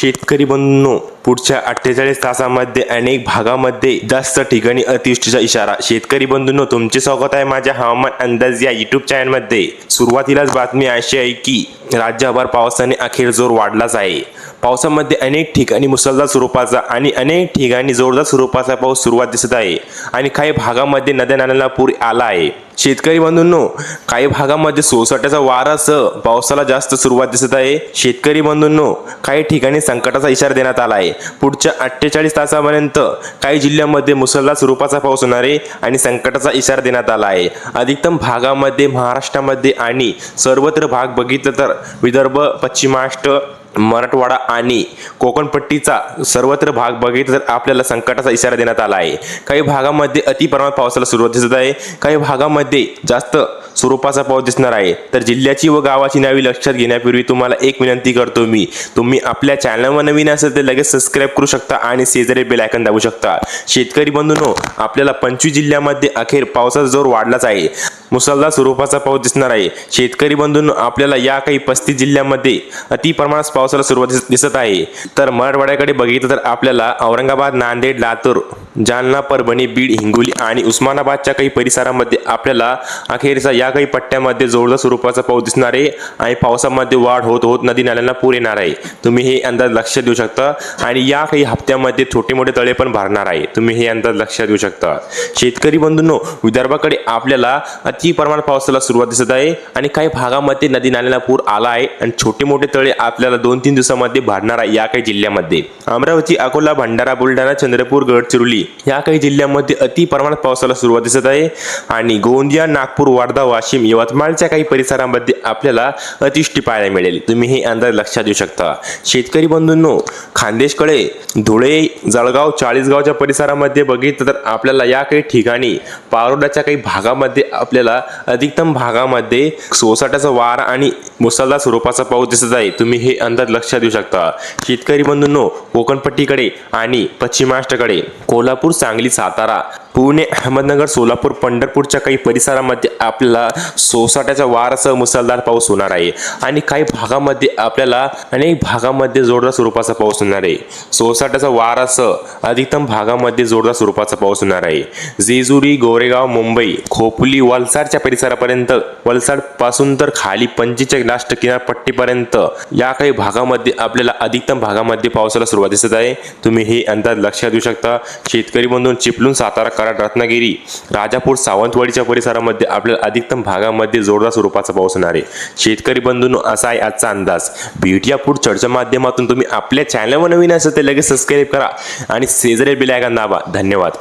शेतकरी बंधूंनो पुढच्या अठ्ठेचाळीस तासामध्ये अनेक भागामध्ये जास्त ठिकाणी अतिवृष्टीचा इशारा. शेतकरी बंधूंनो तुमचे स्वागत आहे माझ्या हवामान अंदाज या युट्यूब चॅनलमध्ये सुरुवातीलाच बातमी अशी आहे की राज्यभर पावसाने अखेर जोर वाढलाच आहे. पावसामध्ये अनेक ठिकाणी मुसळधार स्वरूपाचा आणि अनेक ठिकाणी जोरदार स्वरूपाचा पाऊस सुरुवात दिसत आहे आणि काही भागामध्ये नद्या नाल्यांना पूर आला आहे. शेतकरी बंधूंनो काही भागामध्ये सोसाट्याचा वारासह पावसाला जास्त सुरुवात दिसत आहे. शेतकरी बंधूंनो काही ठिकाणी संकटाचा इशारा देण्यात आला आहे. पुढच्या अठ्ठेचाळीस तासापर्यंत काही जिल्ह्यांमध्ये मुसळधार स्वरूपाचा पाऊस होणार आहे आणि संकटाचा इशारा देण्यात आला आहे. अधिकतम भागामध्ये महाराष्ट्रामध्ये आणि सर्वत्र भाग बघितलं तर विदर्भ पश्चिम महाराष्ट्र मराठवाडा आणि कोकणपट्टीचा सर्वत्र भाग बघितलं तर आपल्याला संकटाचा इशारा देण्यात आला आहे. काही भागामध्ये अतिप्रमाणात पावसाला सुरुवात दिसत आहे. काही भागामध्ये जास्त स्वरूपाचा पाऊस दिसणार आहे. तर जिल्ह्याची व गावाची नावे लक्षात घेण्यापूर्वी तुम्हाला एक विनंती करतो मी. तुम्ही आपल्या चॅनलवर नवीन असेल तर लगेच सबस्क्राईब करू शकता आणि शेजारी बेल आयकन दाबू शकता. शेतकरी बंधूंनो आपल्याला पंचवीस जिल्ह्यामध्ये अखेर पावसाचा जोर वाढलाच आहे. मुसळधार स्वरूपाचा पाऊस दिसणार आहे. शेतकरी बंधूंनो आपल्याला या काही पस्तीस जिल्ह्यामध्ये अति पाऊस पावसाला सुरुवात दिसत आहे. तर मराठवाड्याकडे बघितलं तर आपल्याला औरंगाबाद नांदेड लातूर जालना परभणी बीड हिंगोली आणि उस्मानाबादच्या काही परिसरामध्ये आपल्याला अखेरचा या काही पट्ट्यामध्ये जोरदार स्वरूपाचा पाऊस दिसणार आहे आणि पावसामध्ये वाढ होत होत नदी नाल्यांना पूर येणार आहे. तुम्ही हे अंदाज लक्षात देऊ शकता आणि या काही हप्त्यामध्ये छोटे मोठे तळे पण भरणार आहे. तुम्ही हे अंदाज लक्षात देऊ शकता. शेतकरी बंधूंनो विदर्भाकडे आपल्याला अति प्रमाण पावसाला सुरुवात दिसत आहे आणि काही भागामध्ये नदी नाल्यांना पूर आला आहे आणि छोटे मोठे तळे आपल्याला दोन तीन दिवसामध्ये भरणार आहे या काही जिल्ह्यामध्ये. अमरावती अकोला भंडारा बुलढाणा चंद्रपूर गडचिरोली या काही जिल्ह्यामध्ये अति प्रमाणात पावसाला सुरुवात दिसत आहे. आणि गोंदिया नागपूर वर्धा वाशिम यवतमाळच्या काही परिसरामध्ये आपल्याला अतिवृष्टी पाहायला मिळेल. तुम्ही हे अंदाज लक्षात देऊ शकता. शेतकरी बंधूंनो खानदेशकडे धुळे जळगाव चाळीसगावच्या परिसरामध्ये बघितलं तर आपल्याला या काही ठिकाणी पारोड्याच्या काही भागामध्ये आपल्याला अधिकतम भागामध्ये सोसाट्याचा वार आणि मुसळधार स्वरूपाचा पाऊस दिसत आहे. तुम्ही हे अंदाज लक्षात देऊ शकता. शेतकरी बंधूंनो कोकणपट्टीकडे आणि पश्चिम महाराष्ट्राकडे कोल्हापूर कोल्हापूर सांगली सातारा. पुणे अहमदनगर सोलापूर पंढरपूरच्या काही परिसरामध्ये आपल्याला सोसाट्याचा वारासह मुसळधार पाऊस होणार आहे. आणि काही भागामध्ये आपल्याला अनेक भागामध्ये जोरदार स्वरूपाचा पाऊस होणार आहे. सोसाट्याचा वारासह अधिकतम भागामध्ये जोरदार स्वरूपाचा पाऊस होणार आहे. जेजुरी गोरेगाव मुंबई खोपली वलसाडच्या परिसरापर्यंत वलसाडपासून तर खाली पंचीच्या लास्ट किनारपट्टीपर्यंत या काही भागामध्ये आपल्याला अधिकतम भागामध्ये पावसाला सुरुवात दिसत आहे. तुम्ही हे अंदाज लक्षात देऊ शकता. शेतकरी बंधून चिपलून सातारा कराड रत्नागिरी राजापूर सावंतवाडीच्या परिसरामध्ये आपल्याला अधिकतम भागामध्ये जोरदार स्वरूपाचा पाऊस होणार आहे. शेतकरी बंधूंनो असा आहे आजचा अंदाज. भेटूया पुढ चर्चा माध्यमातून तुम्ही आपल्या चॅनलवर नवीन असेल तर लगेच सबस्क्राईब करा आणि शेजारी बिल दाबा. धन्यवाद.